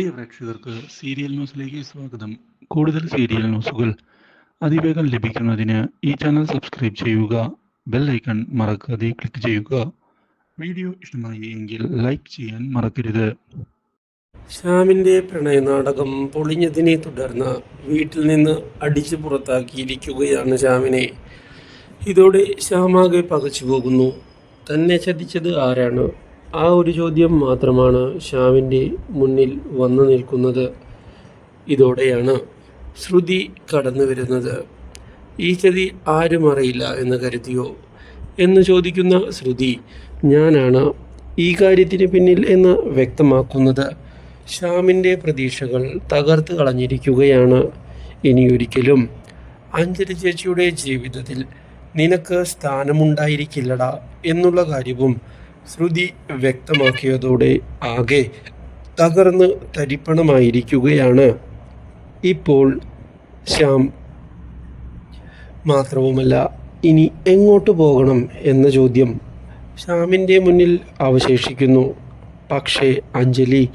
പ്രിയ പ്രേക്ഷകർക്ക് സീരിയൽ ന്യൂസിലേക്ക് സ്വാഗതം. കൂടുതൽ സീരിയൽ ന്യൂസുകൾ അതിവേഗം ലഭിക്കുന്നതിന് ഈ ചാനൽ സബ്സ്ക്രൈബ് ചെയ്യുക ബെൽ ഐക്കൺ മറക്കാതെ ക്ലിക്ക് ചെയ്യുക. വീഡിയോ ഇഷ്ടമായി എങ്കിൽ ലൈക്ക് ചെയ്യാൻ മറക്കരുത്. ശ്യാമിന്റെ പ്രണയനാടകം പൊളിഞ്ഞതിനെ തുടർന്ന് വീട്ടിൽ നിന്ന് അടിച്ചു പുറത്താക്കിയിരിക്കുകയാണ് ശ്യാമിനെ. ഇതോടെ ശ്യാമാകെ പകച്ചു പോകുന്നു. തന്നെ ചതിച്ചത് ആരാണ്? ആ ഒരു ചോദ്യം മാത്രമാണ് ഷാവിന്റെ മുന്നിൽ വന്നു നിൽക്കുന്നത്. ഇതോടെയാണ് ശ്രുതി കടന്നു വരുന്നത്. ഈ ചതി ആരും അറിയില്ല എന്ന് കരുതിയോ? എന്ന് ചോദിക്കുന്ന ശ്രുതി ഞാനാണ് ഈ കാര്യത്തിന് പിന്നിൽ എന്ന് വ്യക്തമാക്കുന്നത്. ശ്യാമിന്റെ പ്രതീക്ഷകൾ തകർത്ത് കളഞ്ഞിരിക്കുകയാണ് ഇനിയൊരിക്കലും. അഞ്ജലി ചേച്ചിയുടെ ജീവിതത്തിൽ നിനക്ക് സ്ഥാനമുണ്ടായിരിക്കില്ലടാ എന്നുള്ള കാര്യവും ശ്രുതി വ്യക്തമാക്കിയതോടെ ആകെ തകർന്ന് തരിപ്പണമായിരിക്കുകയാണ്. ഇപ്പോൾ ശ്യാം മാത്രവുമല്ല ഇനി എങ്ങോട്ട് പോകണം? എന്ന ചോദ്യം ശ്യാമിന്റെ മുന്നിൽ അവശേഷിക്കുന്നു. പക്ഷേ അഞ്ജലി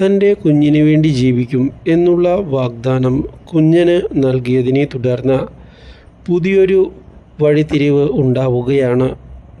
തന്റെ കുഞ്ഞിന് വേണ്ടി ജീവിക്കും എന്നുള്ള വാഗ്ദാനം കുഞ്ഞിന് നൽകിയതിനെ തുടർന്ന് പുതിയൊരു വഴിത്തിരിവ് ഉണ്ടാവുകയാണ്.